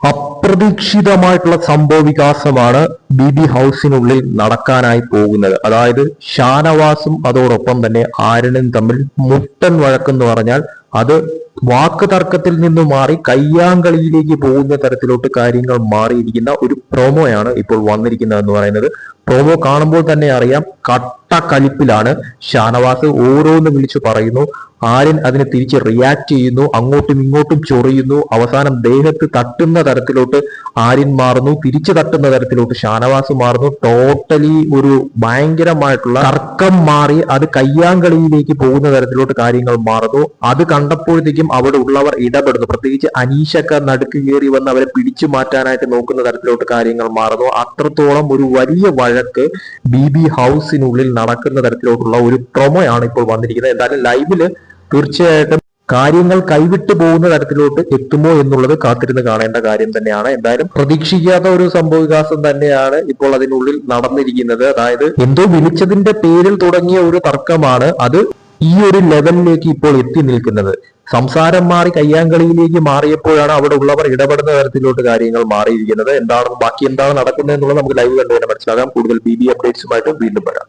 അപ്രതീക്ഷിതമായിട്ടുള്ള സംഭവ വികാസമാണ് B B ഹൗസിനുള്ളിൽ നടക്കാനായി പോകുന്നത്. അതായത് ഷാനവാസും അതോടൊപ്പം തന്നെ ആരനും തമ്മിൽ മുട്ടൻ വഴക്കെന്ന് പറഞ്ഞാൽ അത് വാക്ക് തർക്കത്തിൽ നിന്ന് മാറി കയ്യാങ്കളിയിലേക്ക് പോകുന്ന തരത്തിലോട്ട് കാര്യങ്ങൾ മാറിയിരിക്കുന്ന ഒരു പ്രോമോയാണ് ഇപ്പോൾ വന്നിരിക്കുന്നത് എന്ന് പറയുന്നത്. പ്രോമോ കാണുമ്പോൾ തന്നെ അറിയാം കട്ട കലിപ്പിലാണ് ഷാനവാസ് ഓരോന്ന് വിളിച്ചു പറയുന്നു. ആര്യൻ അതിനെ തിരിച്ച് റിയാക്ട് ചെയ്യുന്നു. അങ്ങോട്ടും ഇങ്ങോട്ടും ചൊറിയുന്നു. അവസാനം ദേഹത്ത് തട്ടുന്ന തരത്തിലോട്ട് ആര്യൻ മാറുന്നു. തിരിച്ചു തട്ടുന്ന തരത്തിലോട്ട് ഷാനവാസ് മാറുന്നു. ടോട്ടലി ഒരു ഭയങ്കരമായിട്ടുള്ള തർക്കം മാറി അത് കയ്യാങ്കളിയിലേക്ക് പോകുന്ന തരത്തിലോട്ട് കാര്യങ്ങൾ മാറുന്നു. അത് കണ്ടപ്പോഴത്തേക്കും അവിടെ ഉള്ളവർ ഇടപെടുന്നു. പ്രത്യേകിച്ച് അനീഷക്ക നടുക്ക് കയറി വന്ന് അവരെ പിടിച്ചു മാറ്റാനായിട്ട് നോക്കുന്ന തരത്തിലോട്ട് കാര്യങ്ങൾ മാറുന്നു. അത്രത്തോളം ഒരു വലിയ വഴക്ക് ബി ബി ഹൗസിനുള്ളിൽ നടക്കുന്ന തരത്തിലോട്ടുള്ള ഒരു പ്രൊമോയാണ് ഇപ്പോൾ വന്നിരിക്കുന്നത്. എന്തായാലും ലൈവിൽ തീർച്ചയായിട്ടും കാര്യങ്ങൾ കൈവിട്ടു പോകുന്ന തരത്തിലോട്ട് എത്തുമോ എന്നുള്ളത് കാത്തിരുന്ന് കാണേണ്ട കാര്യം തന്നെയാണ്. എന്തായാലും പ്രതീക്ഷിക്കാത്ത ഒരു സംഭവവികാസം തന്നെയാണ് ഇപ്പോൾ അതിനുള്ളിൽ നടന്നിരിക്കുന്നത്. അതായത് എന്തോ വിളിച്ചതിന്റെ പേരിൽ തുടങ്ങിയ ഒരു തർക്കമാണ് അത് ഈ ഒരു ലെവലിലേക്ക് ഇപ്പോൾ എത്തി നിൽക്കുന്നത്. സംസാരം മാറി കയ്യാങ്കളിയിലേക്ക് മാറിയപ്പോഴാണ് അവിടെ ഉള്ളവർ ഇടപെടുന്ന തരത്തിലോട്ട് കാര്യങ്ങൾ മാറിയിരിക്കുന്നത്. എന്താണ് ബാക്കി എന്താണ് നടക്കുന്നത് എന്നുള്ളത് നമുക്ക് ലൈവ് കണ്ടുതന്നെ മനസ്സിലാക്കാം. മനസ്സിലാകാം കൂടുതൽ ബി ബി അപ്ഡേറ്റ്സുമായിട്ട് വീണ്ടും വരാം.